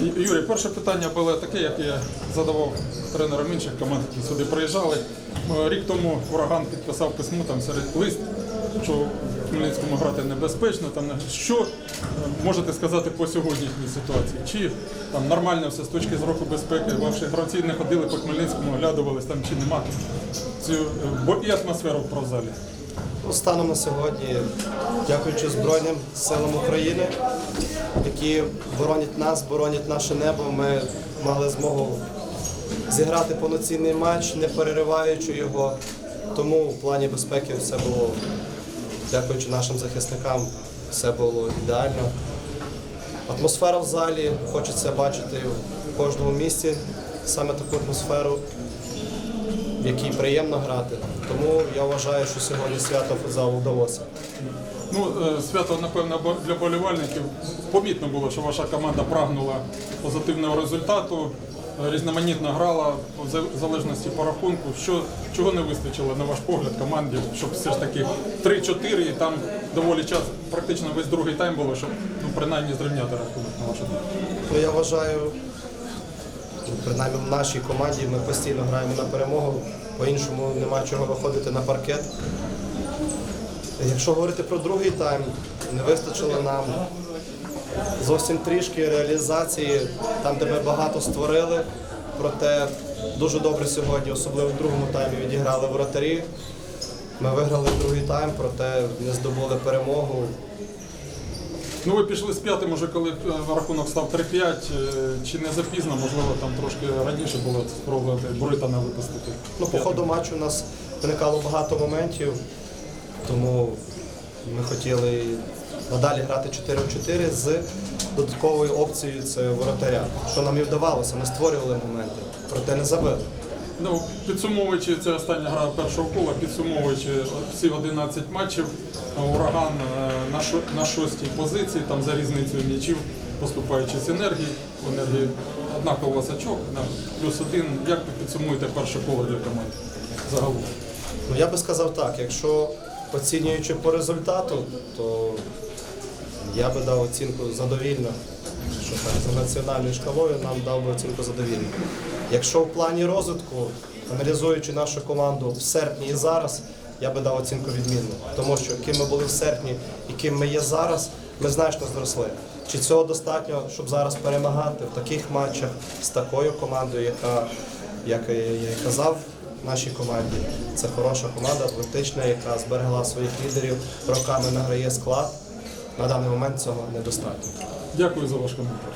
Юрій, перше питання було таке, як я задавав тренерам інших команд, які сюди приїжджали. Е, Рік тому ураган підписав письмо там серед лист, що в Хмельницькому грати небезпечно. Там що е, можете сказати по сьогоднішній ситуації? Чи там нормально все з точки зору безпеки? Ваші гравці не ходили по Хмельницькому, оглядувались там чи нема цю е, і атмосферу в прозалі. Ну, Станом на сьогодні, дякуючи Збройним силам України, які боронять нас, боронять наше небо, ми мали змогу зіграти повноцінний матч, не перериваючи його. Тому в плані безпеки все було, дякуючи нашим захисникам, все було ідеально. Атмосфера в залі, хочеться бачити в кожному місці саме таку атмосферу в якій приємно грати. Тому я вважаю, що сьогодні свято футзалу вдалося. Ну, е, свято, напевно, для болівальників. Помітно було, що ваша команда прагнула позитивного результату, е, різноманітно грала в залежності по рахунку. Що, чого не вистачило, на ваш погляд, команді, щоб все ж таки 3-4 і там доволі час, практично весь другий тайм було, щоб ну, принаймні зрівняти рахунок на вашу думку. Ну, я вважаю, принаймні в нашій команді ми постійно граємо на перемогу, по-іншому нема чого виходити на паркет. Якщо говорити про другий тайм, не вистачило нам зовсім трішки реалізації, там, де ми багато створили. Проте дуже добре сьогодні, особливо в другому таймі, відіграли воротарі. Ми виграли другий тайм, проте не здобули перемогу. Ну, ви пішли з п'ятим уже, коли е, рахунок став 3-5. Е, Чи не запізно, можливо, там трошки раніше було спробувати Буритана випустити? Ну, по ходу матчу у нас виникало багато моментів, тому ми хотіли надалі грати 4 в 4 з додатковою опцією це воротаря. Що нам і вдавалося, ми створювали моменти, проте не забили. Ну, підсумовуючи це остання гра першого кола, підсумовуючи всі 11 матчів, ураган е, на, шостій позиції, там за різницею м'ячів, поступаючи з енергії, енергії однаково сачок, плюс один. Як ви підсумуєте перше коло для команди загалом? Ну, я би сказав так, якщо оцінюючи по результату, то я би дав оцінку задовільно. Що так, за національною шкалою нам дав би оцінку задовільно. Якщо в плані розвитку, аналізуючи нашу команду в серпні і зараз, я би дав оцінку відмінно. Тому що ким ми були в серпні і ким ми є зараз, ми значно зросли. Чи цього достатньо, щоб зараз перемагати в таких матчах з такою командою, яка, як я і казав, нашій команді. Це хороша команда, атлетична, яка зберегла своїх лідерів, роками награє склад. На даний момент цього недостатньо. Дякую за ваш коментар.